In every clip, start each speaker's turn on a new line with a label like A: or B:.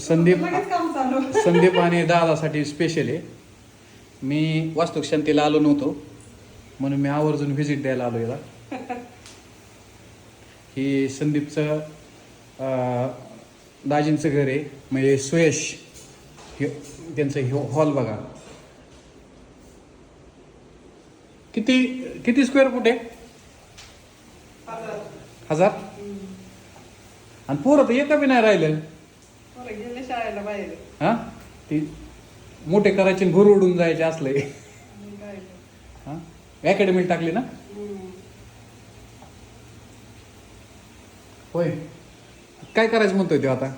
A: संदीप संदीप आणि दादासाठी स्पेशल आहे. मी वास्तुशांतीला आलो नव्हतो. म्हणून मी आवर्जून व्हिजिट द्यायला आलो याला. ही संदीपचं दाजींचं घर आहे. म्हणजे सुयश हे त्यांचं हे हॉल बघा. किती किती स्क्वेअर फूट आहे? हजार. आणि पोरं तर एका बी नाही राहिलं
B: शाळेला बाहेर.
A: हा? ती मोठे करायचे घोर उडून जायचे असले. हा? अकॅडमीला टाकली ना?
B: हम्म.
A: होय. काय करायचं म्हणतोय ते आता?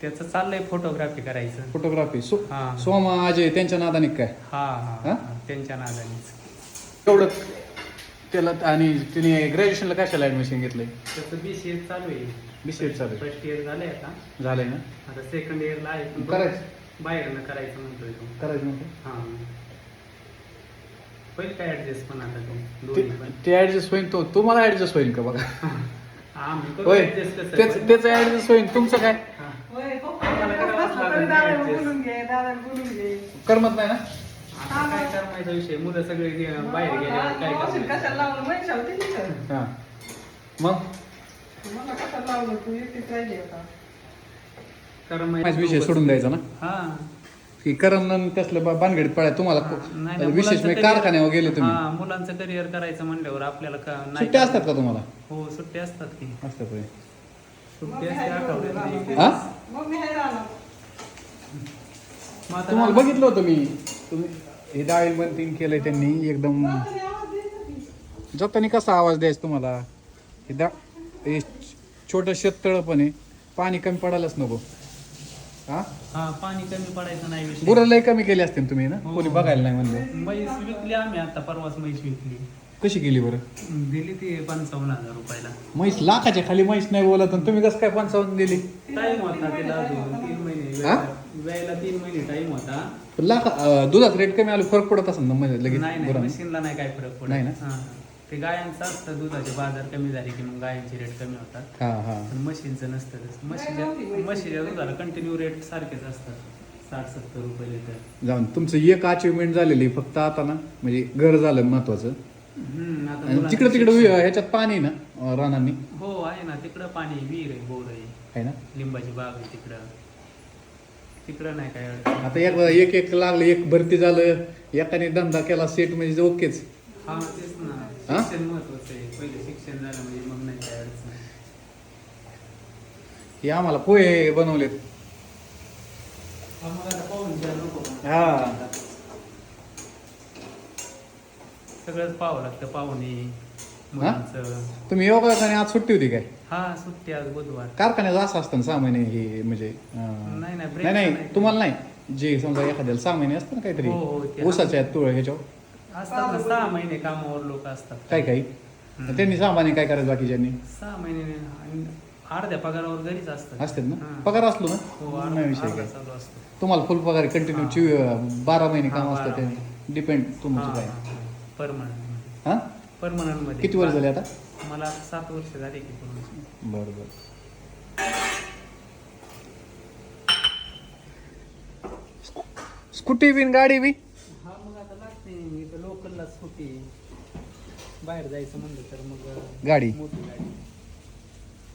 C: त्याचं चाललंय फोटोग्राफी करायचं.
A: फोटोग्राफी सो
C: हा.
A: सोमा अजय त्यांच्या नादाने काय?
C: हा
A: हा?
C: हा? त्यांच्या नादानेच.
A: एवढं त्याला आणि तिने ग्रॅज्युएशनला कशाला ऍडमिशन घेतलंय?
C: त्याचं बी सी एस चालू आहे.
A: BCS चालू आहे.
C: फर्स्ट इयर झालंय आता.
A: झालंय ना?
C: आता सेकंड इयरला आहे पण
A: करायचं.
C: बाहेरनं करायचं म्हणतोय तो.
A: करायचं म्हणतो
C: हा. पहिले काय ऍडजस्ट पण आता तो
A: ते-
C: दोन्ही पण
A: ते ऍडजस्ट होईल तो. तुम्हाला ऍडजस्ट होईल का बघा?
C: आम्ही करू
A: होय.
C: adjust कसं
A: त्याच
C: पण-
A: त्याचं ऍडजस्ट होईल तुमचं काय?
C: हा.
B: होय, पप्पा
C: आम्हाला करावंच
B: बसला
C: लागेल
B: तरी दादाला
C: adjust.
B: बोलून घे दादाला बोलून घे.
A: करमत नाही ना?
C: आता काय करमायचा विषय? मुलं सगळे गे- बाहेर गेल्यावर काय
B: मावशीने कशाला
C: करायचं
B: लावलं? माहिती आहे ते विचार.
A: हा. मग?
B: मला कशाला लावलं? तू एकटीच राहिली आता.
C: करमायचा
A: विषय सोडून द्यायचा ना?
C: हा.
A: की करमन कसलं बा- भानगडीत तुम्हाला
C: नाही, नाही,
A: विशेष
C: मुलांचं
A: म्हणजे
C: career-
A: कारखान्यावर गेले तुम्ही.
C: हा मुलांचं करिअर करायचं म्हणल्यावर आपल्याला का नाही
A: सुट्ट्या असतात का तुम्हाला?
C: हो सुट्ट्या असतात की.
A: असतात होय.
C: सुट्टी
B: मी
C: असते
B: हाय
C: आठवड्यातली एक
B: जोडलेला.
A: हा?
C: दिवस.
B: मग मी हाय राहणार
C: मग आता
A: तुम्हाला बघितलं होतं मी. तुम्ही हे डाळी मंतीन केलंय त्यांनी एकदम
B: आवाज.
A: जाताना कसा आवाज द्यायचा तुम्हाला? हे दा हे छोटं शेततळ पण आहे. पाणी कमी पडायलाच नको. हा?
C: हा पाणी कमी पडायचं नाही विषय.
A: गुरं लय कमी केली असते तुम्ही ना?
C: हो.
A: कोणी बघायला नाही म्हणलं.
C: म्हैस विकली आम्ही आता परवाच म्हैस विकली.
A: कशी केली बरं?
C: दिली ती पंचावन्न हजार रुपयाला.
A: म्हैस लाखाच्या खाली म्हैस नाही बोलत आणि तुम्ही कसं काय पंचावन्न दिली?
C: टाइम होता तिला अजून तीन महिने.
A: हा?
C: वेळेला- वेळेला तीन महिने टाइम होता.
A: लाख अं, दुधात रेट कमी आलो फरक पडत असेल ना म्हणजे लगेच
C: नाही नाही
A: गुरांना.
C: मशीनला नाही काय फरक पडत.
A: नाही ना?
C: हा. ते गायांचं असतं दुधाचे बाजार कमी झाले की मग गायांचे रेट कमी होतात.
A: हा हा.
C: पण म्हशींचं नसतं तसं. म्हशीच्या म्हशीच्या दुधाला कंटिन्यू रेट सारखेच असतात. साठ सत्तर रुपये लिटर
A: जाऊन तुमचं एक अचिव्हमेंट झालेली फक्त आता ना? म्हणजे घर झालं महत्वाचं.
C: हम्म, आता
A: आणि
C: मुलांचं
A: तिकडं तिकडं
C: शिक्षण-
A: ह्याच्यात पाणी आहे ना अं, रानांनी?
C: हो आहे ना. तिकडं पाणी विहीर आहे बोर आहे.
A: आहे ना?
C: लिंबाची बाग आहे तिकडं. तिकडं नाही काय अडचण.
A: आता एक एक एक लागलं एक भरती झालं एकाने धंदा केला सेट म्हणजे ओकेच.
C: हा
A: हा?
C: म्हणजे
A: हे आम्हाला पोहे बनवलेत. हा.
C: सगळंच पाहावं लागतं पाहुणे मुलांचं.
A: तुम्ही योगा आणि आज सुट्टी होती काय?
C: हा सुट्टी आज बुधवार.
A: कारखान्यात असं असतं ना सहा महिने हे म्हणजे अं,
C: नाही, नाही, break
A: नाही नाही
C: नाही.
A: तुम्हाला नाही. जे समजा एखाद्याला सहा महिने असतं ना काहीतरी
C: हो, हो, ते
A: ऊसाच्या तुळ ह्याच्यावर.
C: असतात ना सहा महिने कामावर लोक असतात.
A: काय काही
C: हम्म.
A: त्यांनी सहा महिने काय करायचं बाकीच्यांनी?
C: सहा महिने आणि अर्ध्या पगारावर घरीच असतात.
A: असतात ना?
C: हा.
A: पगार असलो ना?
C: हो
A: नाही
C: अर्धा
A: विषय
C: अर्धा
A: काय.
C: चालू असतो.
A: तुम्हाला फुल पगार कंटिन्यू बारा महिने
C: हा,
A: काम
C: बारा
A: असतं ते
C: महिने.
A: डिपेंड तुमचं काय.
C: परमनंट
A: हा.
C: परमनंटमध्ये
A: किती वर्ष झाले आता?
C: मला आता सात वर्ष झाली की पूर्ण.
A: बरं बरं. स्कूटी बिन गाडी बी?
C: हा लागते इथं लोकललाच होती. बाहेर जायचं म्हणलं तर मग
A: गाडी?
C: मोठी गाडी.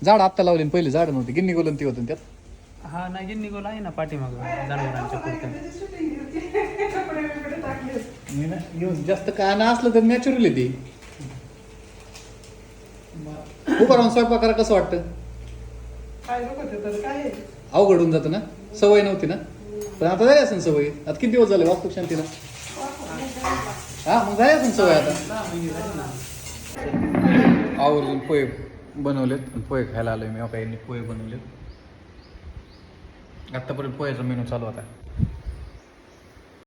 A: झाड आत्ता लावले आणि पहिले झाड नव्हती. गिन्नी गोलन ती होतं त्यात?
C: हा नाही गिन्नी गोल आहे ना पाठीमाग जनावरांच्या
B: टाकले
A: मी ना येऊन जास्त काय ना असलं तर नॅचरल ती. उभं राहून स्वयंपाक करा कसं वाटतं?
B: काय नको ते तर काय?
A: अवघड होऊन जातं ना. सवय नव्हती ना. पण आता झाली असेल सवय. आता किती दिवस झाले वास्तू शांतीला? हा मग झाली असेल आता. आवर्जून पोहे बनवलेत. पोहे खायला आलोय मी. काही पोहे बनवलेत. आत्तापर्यंत पोह्याचा मेनू चालू होता.